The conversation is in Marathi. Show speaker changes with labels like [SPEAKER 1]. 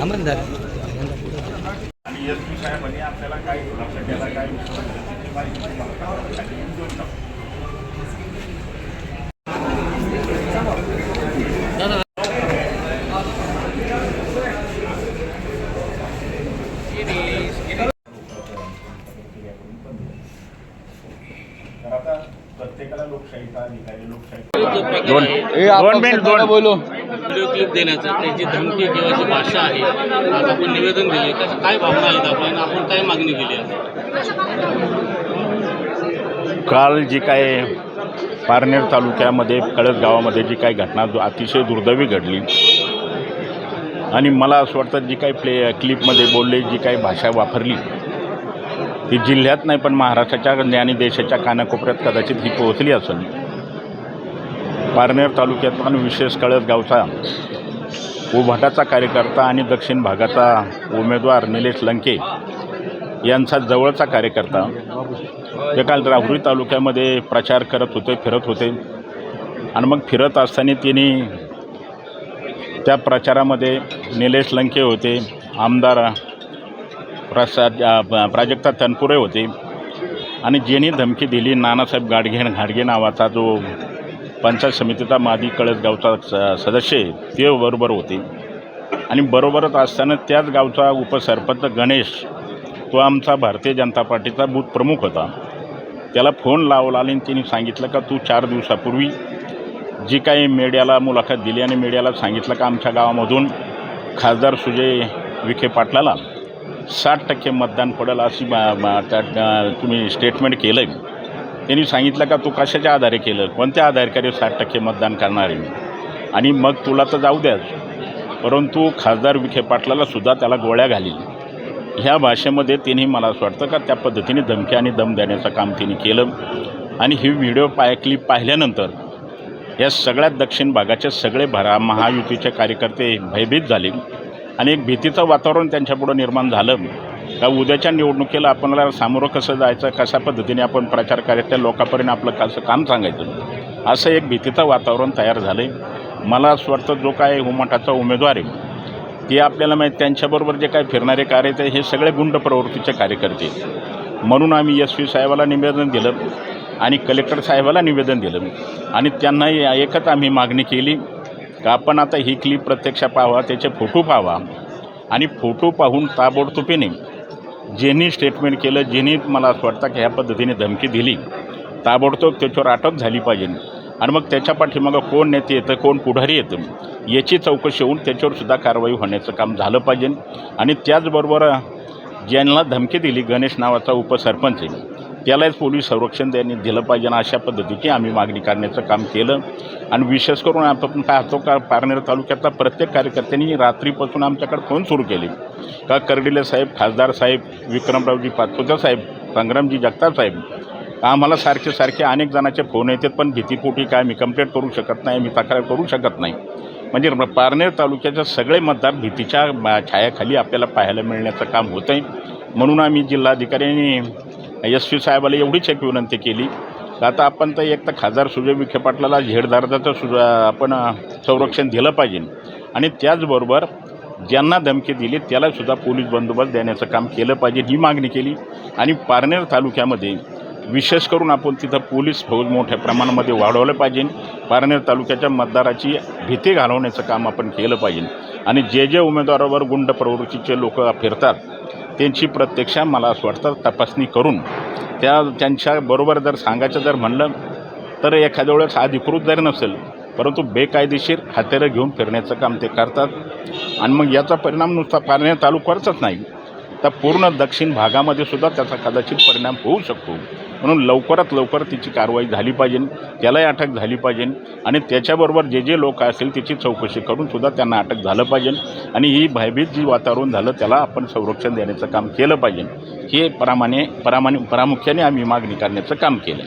[SPEAKER 1] अंमलदार
[SPEAKER 2] आणि एस पी साहेबांनी आपल्याला काय खुलासा केला काय त्याची माहिती तुम्हाला खाली देऊन टाकू. तर आता प्रत्येकाला लोकशाहीचा अधिकार आहे लोकशाही
[SPEAKER 3] दोन दोन मिनिट दोन
[SPEAKER 1] बोलो
[SPEAKER 4] व्हिडिओ क्लिप देण्याचं त्याची धमकी किंवा जी भाषा आहे आज आपण निवेदन दिले त्याची काय भावना आहेत आपण? आपण काय मागणी केली आहे?
[SPEAKER 3] काल जी काय पारनेर तालुक्यामध्ये कळस गावामध्ये जी काही घटना अतिशय दुर्दैवी घडली. आणि मला असं वाटतं जी काही प्ले क्लिपमध्ये बोलले जी काही भाषा वापरली ती जिल्ह्यात नाही पण महाराष्ट्राच्या आणि देशाच्या कानाकोपऱ्यात कदाचित ही पोहोचली असेल. पारनेर तालुक्यातून विशेष कळस गावचा उभाटाचा कार्यकर्ता आणि दक्षिण भागाचा उमेदवार निलेश लंके यांचा जवळचा कार्यकर्ता. ते काल राहुरी तालुक्यामध्ये प्रचार करत होते फिरत होते. आणि मग फिरत असताना त्यांनी त्या प्रचारामध्ये निलेश लंके होते आमदार प्रसाद प्राजक्ता तनपुरे होते. आणि ज्यांनी धमकी दिली नानासाहेब गाडगे घाडगे नावाचा जो पंचायत समितीचा मादी कळसगावचा स सदस्य आहे ते बरोबर होते. आणि बरोबरच असताना त्याच गावचा उपसरपंच गणेश तो आमचा भारतीय जनता पार्टीचा बूथ प्रमुख होता. त्याला फोन लावला आणि त्यांनी सांगितलं का तू चार दिवसापूर्वी जी काही मीडियाला मुलाखत दिली आणि मीडियाला सांगितलं का आमच्या गावामधून खासदार सुजय विखे पाटलाला साठ टक्के मतदान पडेल अशी बा- त्या- त्या- तुम्ही स्टेटमेंट केलं आहे त्यांनी सांगितलं का तू कशाच्या आधारे केलं? कोणत्या आधारकारी साठ टक्के मतदान करणार आहे आणि मग तुला तर जाऊ द्याच. परंतु खासदार विखे पाटलाला सुद्धा त्याला गोळ्या घालील ह्या भाषेमध्ये त्यांनी मला असं वाटतं का त्या पद्धतीने धमकी आणि दम देण्याचं काम त्यांनी केलं. आणि ही व्हिडिओ पाय क्लिप पाहिल्यानंतर या सगळ्यात दक्षिण भागाचे सगळे भरा महायुतीचे कार्यकर्ते भयभीत झाले. आणि एक भीतीचं वातावरण त्यांच्यापुढं निर्माण झालं. का उद्याच्या निवडणुकीला आपल्याला सामोरं कसं जायचं कशा पद्धतीने आपण प्रचार करायचा त्या लोकांपर्यंत आपलं कसं काम सांगायचं? असं एक भीतीचं वातावरण तयार झालं आहे मला असं वाटतं जो काय हुमाटाचा उमेदवार आहे ते आपल्याला माहीत त्यांच्याबरोबर जे काय फिरणारे कार्यकर्ते हे सगळे गुंड प्रवृत्तीचे कार्यकर्ते म्हणून आम्ही एस पी साहेबाला निवेदन दिलं आणि कलेक्टर साहेबाला निवेदन दिलं. आणि त्यांना एकच आम्ही मागणी केली का आपण आता ही क्लिप प्रत्यक्ष पाहावा त्याचे फोटो पाहावा. आणि फोटो पाहून ताबडतोबीने ज्यांनी स्टेटमेंट केलं ज्यांनी मला असं वाटतं की ह्या पद्धतीने धमकी दिली ताबडतोब त्याच्यावर अटक झाली पाहिजे. आणि मग त्याच्या पाठीमागं कोण नेते येतं कोण पुढारी येतं याची चौकशी होऊन त्याच्यावर सुद्धा कारवाई होण्याचं काम झालं पाहिजे. आणि त्याचबरोबर ज्यांना धमकी दिली गणेश नावाचा उपसरपंच आहे त्यालाच पोलीस संरक्षण त्यांनी दिलं पाहिजे अशा पद्धतीची आम्ही मागणी करण्याचं काम केलं. आणि विशेष करून आपण पाहतो का पारनेर तालुक्यातला प्रत्येक कार्यकर्त्यांनी रात्रीपासून आमच्याकडे फोन सुरू केले. का कर्डिले साहेब खासदार साहेब विक्रमरावजी पाचपुते साहेब संग्रामजी जगताप साहेब आम्हाला सारखे सारखे अनेक जणांचे फोन येतात पण भीतीपोटी काय मी कंप्लेंट करू शकत नाही मी तक्रार करू शकत नाही. म्हणजे पारनेर तालुक्याचे सगळे मतदार भीतीच्या छायाखाली आपल्याला पाहायला मिळण्याचं काम होतं आहे म्हणून आम्ही जिल्हाधिकाऱ्यांनी एस पी साहेबाला एवढीच एक विनंती केली. का आता आपण तर एक तर खासदार सुजय विखे पाटलाला झेड दर्जाचं आपण संरक्षण दिलं पाहिजे. आणि त्याचबरोबर ज्यांना धमकी दिली त्यालासुद्धा पोलीस बंदोबस्त देण्याचं काम केलं पाहिजे ही मागणी केली. आणि पारनेर तालुक्यामध्ये विशेष करून आपण तिथं पोलीस फौज मोठ्या प्रमाणामध्ये वाढवलं पाहिजे. पारनेर तालुक्याच्या मतदाराची भीती घालवण्याचं काम आपण केलं पाहिजे. आणि जे जे उमेदवारावर गुंड प्रवृत्तीचे लोक फिरतात त्यांची प्रत्यक्ष मला असं वाटतं तपासणी करून त्या त्यांच्याबरोबर जर सांगायचं जर म्हणलं तर एखाद्या वेळेस अधिकृत जरी नसेल परंतु बेकायदेशीर हत्यारं घेऊन फिरण्याचं काम ते करतात. आणि मग याचा परिणाम नुसता पारनेर तालुक्यावरच नाही तर पूर्ण दक्षिण भागामध्ये सुद्धा त्याचा कदाचित परिणाम होऊ शकतो. म्हणून लवकरात लवकर तिची कारवाई झाली पाहिजे त्यालाही अटक झाली पाहिजे आणि त्याच्याबरोबर जे जे लोक असतील त्याची चौकशी करून सुद्धा त्यांना अटक झालं पाहिजे आणि ही भयभीत जी वातावरण झालं त्याला आपण संरक्षण देण्याचं काम केलं पाहिजे. हे प्रामाणे प्रामाणिक प्रामुख्याने आम्ही मागणी करण्याचं काम केलं